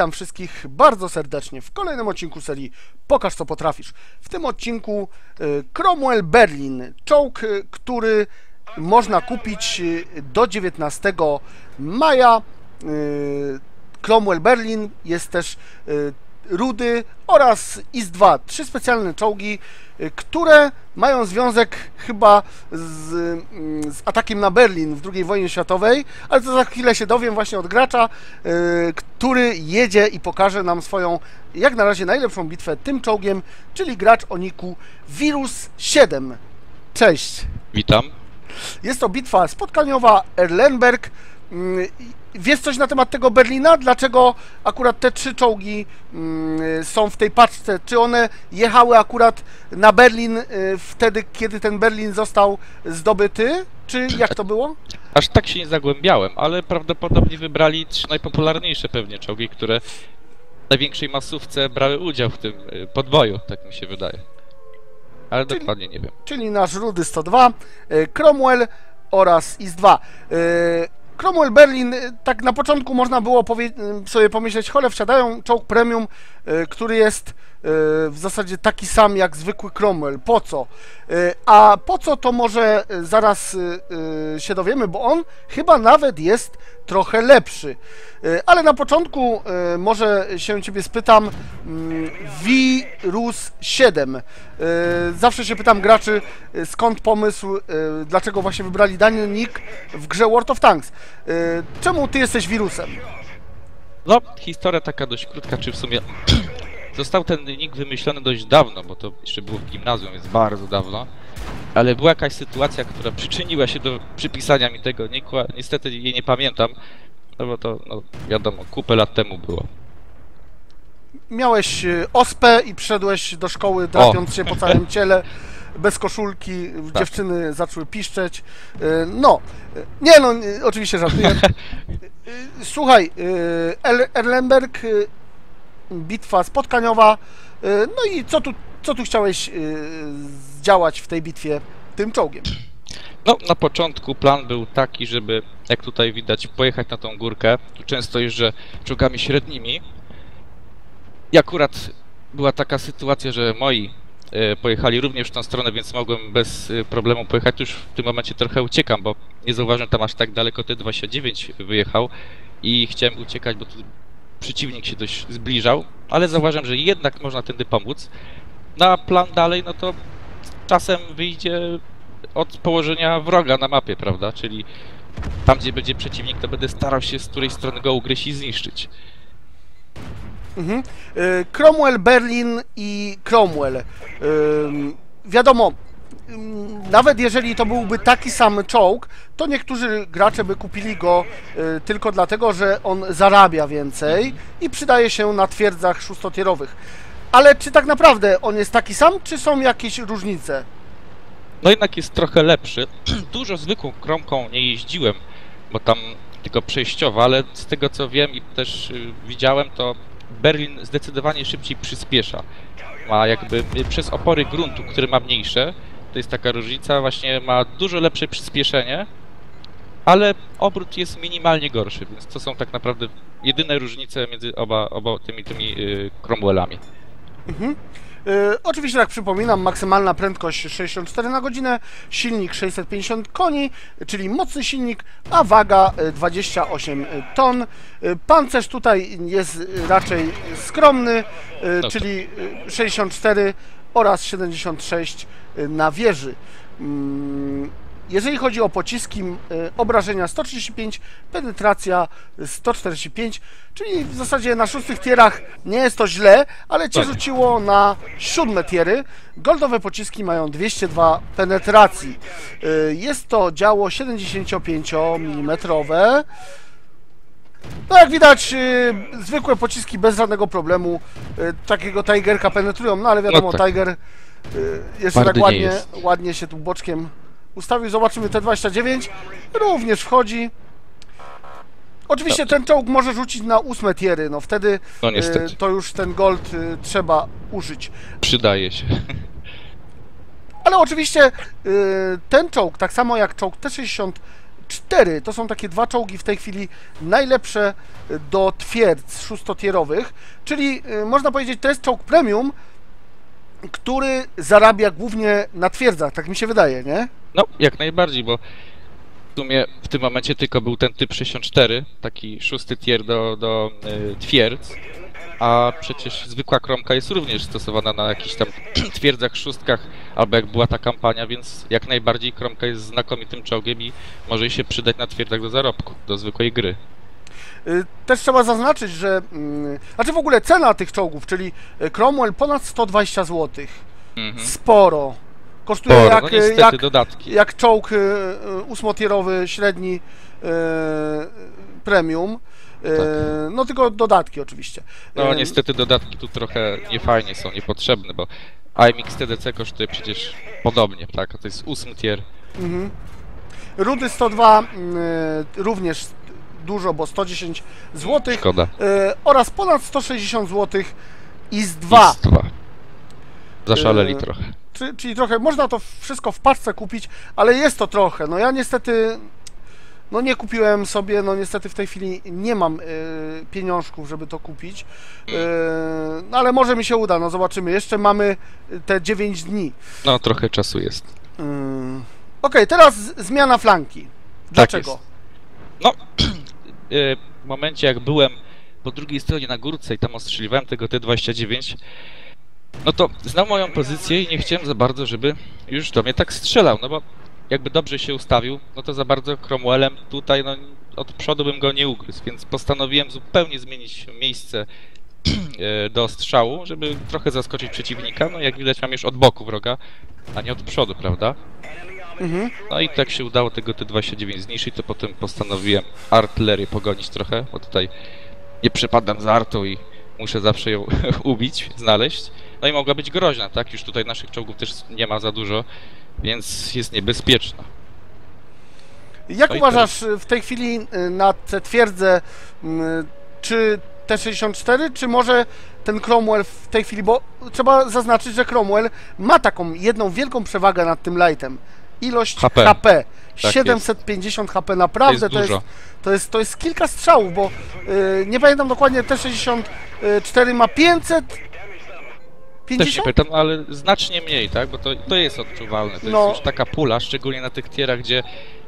Witam wszystkich bardzo serdecznie w kolejnym odcinku serii Pokaż co potrafisz. W tym odcinku y, Cromwell Berlin, czołg, y, który można kupić y, do 19 maja. Cromwell Berlin jest też Rudy oraz IS-2. Trzy specjalne czołgi, y, które mają związek chyba z, mm, z atakiem na Berlin w II wojnie światowej, ale to za chwilę się dowiem właśnie od gracza, y, który jedzie i pokaże nam swoją, jak na razie najlepszą bitwę tym czołgiem, czyli gracz o niku Virus 7. Cześć! Witam. Jest to bitwa spotkaniowa Erlenberg. Wiesz coś na temat tego Berlina? Dlaczego akurat te trzy czołgi mm, są w tej paczce? Czy one jechały akurat na Berlin y, wtedy, kiedy ten Berlin został zdobyty? Czy jak to było? Aż tak się nie zagłębiałem, ale prawdopodobnie wybrali trzy najpopularniejsze pewnie czołgi, które w największej masówce brały udział w tym y, podboju, tak mi się wydaje. Ale Czyli- dokładnie nie wiem. Czyli nasz Rudy 102, y, Cromwell oraz IS-2. Cromwell Berlin, y, tak na początku można było y, sobie pomyśleć, chole wsiadają czołg premium, y, który jest w zasadzie taki sam jak zwykły Cromwell. Po co? Y, A po co to może y, zaraz y, się dowiemy, bo on chyba nawet jest trochę lepszy. Ale na początku może się ciebie spytam mm, Virus 7. Y, Zawsze się pytam graczy skąd pomysł, dlaczego właśnie wybrali dany nick w grze World of Tanks. Czemu ty jesteś wirusem? No, historia taka dość krótka, czy w sumie został ten nick wymyślony dość dawno, bo to jeszcze było w gimnazjum, więc bardzo dawno. Ale była jakaś sytuacja, która przyczyniła się do przypisania mi tego nicku, niestety jej nie pamiętam, no bo to, no, wiadomo, kupę lat temu było. Miałeś y, ospę i przyszedłeś do szkoły drapiąc się po całym ciele, bez koszulki, Tak. dziewczyny zaczęły piszczeć. Y, No, y, nie no, oczywiście żartuję. Słuchaj, Erlenberg, bitwa spotkaniowa, y, no i co tu, co tu chciałeś y, zdziałać w tej bitwie tym czołgiem? No, na początku plan był taki, żeby, jak tutaj widać, pojechać na tą górkę. Tu często jeżdżę czołgami średnimi. I akurat była taka sytuacja, że moi e, pojechali również w tą stronę, więc mogłem bez problemu pojechać. Tu już w tym momencie trochę uciekam, bo nie zauważyłem tam aż tak daleko T-29 wyjechał i chciałem uciekać, bo tu przeciwnik się dość zbliżał, ale zauważyłem, że jednak można tędy pomóc. Na plan dalej, no to czasem wyjdzie od położenia wroga na mapie, prawda? Czyli tam, gdzie będzie przeciwnik, to będę starał się z której strony go ugryźć i zniszczyć. Mhm. Y, Cromwell, Berlin i Cromwell. Ym, Wiadomo, ym, nawet jeżeli to byłby taki sam czołg, to niektórzy gracze by kupili go y, tylko dlatego, że on zarabia więcej i przydaje się na twierdzach szóstotierowych. Ale czy tak naprawdę on jest taki sam, czy są jakieś różnice? No jednak jest trochę lepszy. Dużo zwykłą kromką nie jeździłem, bo tam tylko przejściowo, ale z tego co wiem i też y, widziałem, to Berlin zdecydowanie szybciej przyspiesza. Ma jakby y, przez opory gruntu, które ma mniejsze, to jest taka różnica, właśnie ma dużo lepsze przyspieszenie, ale obrót jest minimalnie gorszy, więc to są tak naprawdę jedyne różnice między oba, oba tymi, tymi y, Cromwellami. Mhm. Y, oczywiście, jak przypominam, maksymalna prędkość 64 na godzinę, silnik 650 koni, czyli mocny silnik, a waga y, 28 ton. Y, pancerz tutaj jest y, raczej skromny, y, No czyli y, 64 oraz 76 y, na wieży. Mm, Jeżeli chodzi o pociski, y, obrażenia 135, penetracja 145, czyli w zasadzie na szóstych tierach nie jest to źle, ale cię Tak. rzuciło na siódme tiery. Goldowe pociski mają 202 penetracji. Y, Jest to działo 75 mm. No jak widać, y, zwykłe pociski bez żadnego problemu y, takiego Tigerka penetrują, no ale wiadomo, No tak. Tiger y, jeszcze Twardy tak nie ładnie, ładnie się tu boczkiem ustawił. Zobaczymy T29, również wchodzi. Oczywiście ten czołg może rzucić na ósme tiery, no wtedy No y, niestety, to już ten gold y, trzeba użyć. przydaje się. Ale oczywiście y, ten czołg, tak samo jak czołg T-64, 4 to są takie dwa czołgi w tej chwili najlepsze do twierdz szóstotierowych, czyli y, można powiedzieć, to jest czołg premium, który zarabia głównie na twierdzach, tak mi się wydaje, nie? No, jak najbardziej, bo w sumie w tym momencie tylko był ten typ 64, taki szósty tier do, do y, twierdz, a przecież zwykła kromka jest również stosowana na jakichś tam twierdzach, szóstkach, albo jak była ta kampania, więc jak najbardziej kromka jest znakomitym czołgiem i może się przydać na twierdzach do zarobku, do zwykłej gry. Y, Też trzeba zaznaczyć, że. mm, Znaczy w ogóle cena tych czołgów, czyli y, Cromwell ponad 120 zł. Mhm. Sporo. Kosztuje Sporo, jak, no niestety jak, dodatki. jak czołg y, ósmotierowy średni premium. Tak. No tylko dodatki oczywiście. No niestety dodatki tu trochę niefajnie są, niepotrzebne, bo IMX TDC kosztuje przecież podobnie, tak? To jest ósmy tier. Mhm. Rudy 102 y, również dużo, bo 110 zł. Szkoda. Y, oraz ponad 160 zł i z 2. I z dwa. Zaszaleli Yy, trochę. Czy, czyli trochę można to wszystko w paczce kupić, ale jest to trochę. No ja niestety no nie kupiłem sobie, no niestety w tej chwili nie mam y, pieniążków, żeby to kupić. Y, no ale może mi się uda, no zobaczymy. Jeszcze mamy te 9 dni. No trochę czasu jest. Y, Okej, teraz z- zmiana flanki. Dlaczego? jest. No, y, w momencie jak byłem po drugiej stronie na górce i tam ostrzeliwałem tego T-29, no to znał moją pozycję i nie chciałem za bardzo, żeby już do mnie tak strzelał, no bo jakby dobrze się ustawił, no to za bardzo Cromwellem tutaj, no od przodu bym go nie ugryzł, więc postanowiłem zupełnie zmienić miejsce e, do strzału, żeby trochę zaskoczyć przeciwnika, no jak widać mam już od boku wroga, a nie od przodu, prawda? Mhm. No i tak się udało tego T-29 zniszczyć, to potem postanowiłem artylerię pogonić trochę, bo tutaj nie przepadam za artą i muszę zawsze ją ubić, znaleźć. No i mogła być groźna, tak? Już tutaj naszych czołgów też nie ma za dużo, więc jest niebezpieczna. Jak No uważasz y, w tej chwili y, na te twierdze, mm, czy T64, czy może ten Cromwell w tej chwili, bo trzeba zaznaczyć, że Cromwell ma taką jedną wielką przewagę nad tym lightem. Ilość HP. HP. 750 HP, To naprawdę jest to jest, to jest, to jest kilka strzałów, bo y, nie pamiętam dokładnie, T64 ma 500... Też nie 50? pytam, ale znacznie mniej, tak? Bo to, to jest odczuwalne. To No. jest już taka pula, szczególnie na tych tierach, gdzie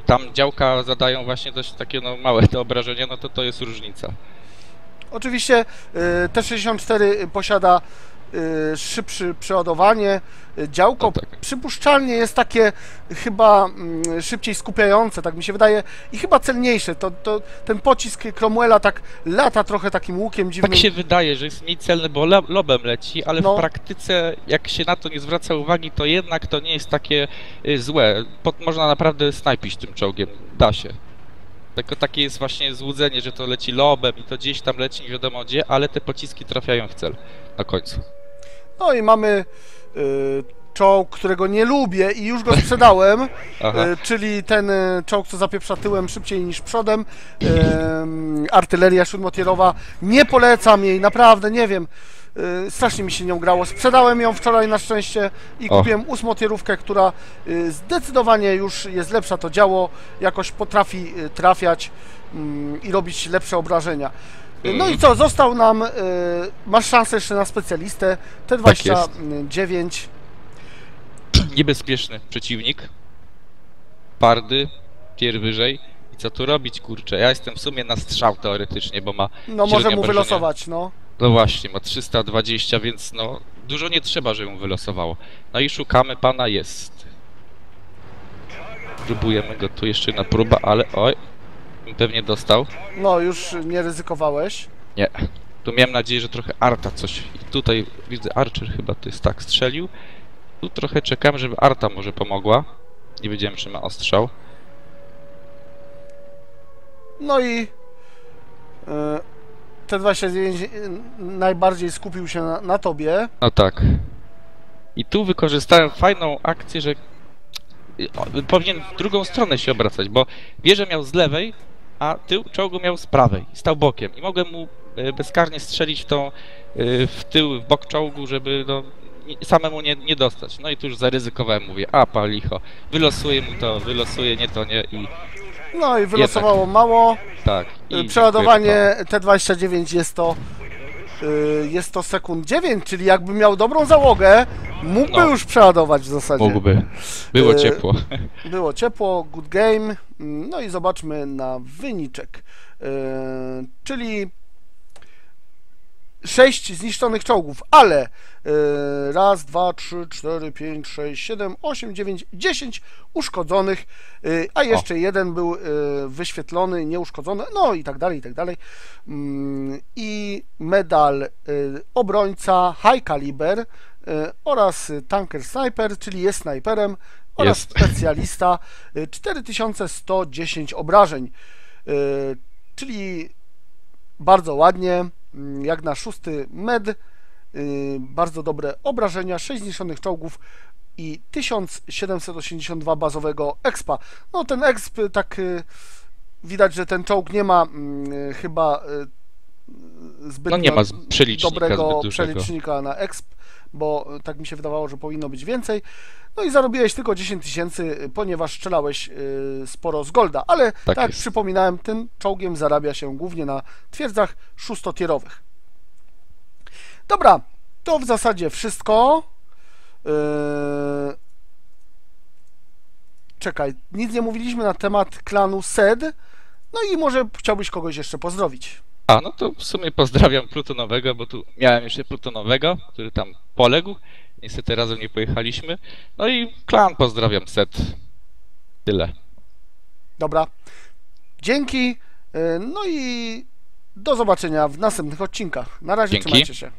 tam działka zadają właśnie dość takie no, małe te obrażenia, no to to jest różnica. Oczywiście y, T64 posiada szybsze przeładowanie. Y, Działko No tak. przypuszczalnie jest takie chyba mm, szybciej skupiające, tak mi się wydaje, i chyba celniejsze. To, to, ten pocisk Cromwella tak lata trochę takim łukiem dziwnym. Tak się wydaje, że jest mniej celny, bo lo- lobem leci, ale No. w praktyce, jak się na to nie zwraca uwagi, to jednak to nie jest takie y, złe. Pod, można naprawdę snajpić tym czołgiem, da się. Tylko takie jest właśnie złudzenie, że to leci lobem i to gdzieś tam leci nie wiadomo gdzie, ale te pociski trafiają w cel na końcu. No i mamy y, czołg, którego nie lubię i już go sprzedałem, y, czyli ten y, czołg, co zapieprza tyłem szybciej niż przodem. Artyleria siódmotierowa. Nie polecam jej, naprawdę, nie wiem. Y, strasznie mi się nią grało. Sprzedałem ją wczoraj na szczęście i O. kupiłem ósmotierówkę, która y, zdecydowanie już jest lepsza. To działo jakoś potrafi y, trafiać mm, i robić lepsze obrażenia. No i co, został nam, y, masz szansę jeszcze na specjalistę, Tak T29. Niebezpieczny przeciwnik. Pardy, tier wyżej. I co tu robić, kurczę? Ja jestem w sumie na strzał teoretycznie, bo ma No może mu wylosować, no. No właśnie, ma 320, więc no dużo nie trzeba, żeby mu wylosowało. No i szukamy pana, jest. Próbujemy go tu jeszcze na próbę, ale oj, pewnie dostał. No już nie ryzykowałeś. Nie. Tu miałem nadzieję, że trochę Arta coś. I tutaj widzę Archer chyba to jest tak strzelił. Tu trochę czekałem, żeby Arta może pomogła. Nie wiedziałem, czy ma ostrzał. No i y, T29 y, najbardziej skupił się na, na tobie. No tak. I tu wykorzystałem fajną akcję, że o, powinien w drugą stronę się obracać, bo wieżę miał z lewej, a tył czołgu miał z prawej. Stał bokiem i mogłem mu e, bezkarnie strzelić w tą, e, w tył, w bok czołgu, żeby no, samemu nie, nie dostać. No i tu już zaryzykowałem, mówię, a palicho, wylosuję mu to, wylosuję, nie to nie i No i wylosowało mało. Tak. Y, Przeładowanie T29 jest to jest to sekund 9, czyli jakby miał dobrą załogę, mógłby No. już przeładować w zasadzie. Mógłby. Było Y, ciepło. Było ciepło, good game. No i zobaczmy na wyniczek. Yy, czyli 6 zniszczonych czołgów, ale yy, raz, dwa, trzy, cztery, pięć, sześć, siedem, osiem, dziewięć, dziesięć uszkodzonych, yy, a jeszcze jeden był yy, wyświetlony, nieuszkodzony, no i tak dalej, i tak dalej. Mm, I medal obrońca High Caliber oraz tanker sniper, czyli jest snajperem, oraz Jest. specjalista y, 4110 obrażeń, czyli bardzo ładnie, jak na szósty med, y, bardzo dobre obrażenia, 6 zniszczonych czołgów i 1782 bazowego expa. No ten exp tak y, widać, że ten czołg nie ma mm, chyba y, zbyt No nie ma przelicznika dobrego przelicznika na exp, bo y, tak mi się wydawało, że powinno być więcej. No i zarobiłeś tylko 10 tysięcy, y, ponieważ strzelałeś y, sporo z golda, ale tak, jak jest. przypominałem, tym czołgiem zarabia się głównie na twierdzach szóstotierowych. Dobra, to w zasadzie wszystko. Yy... Czekaj, nic nie mówiliśmy na temat klanu SED. No i może chciałbyś kogoś jeszcze pozdrowić. No to w sumie pozdrawiam Plutonowego, bo tu miałem jeszcze Plutonowego, który tam poległ. Niestety razem nie pojechaliśmy. No i klan pozdrawiam set. Tyle. Dobra. Dzięki. yy, No i do zobaczenia w następnych odcinkach. Na razie Dzięki. trzymajcie się.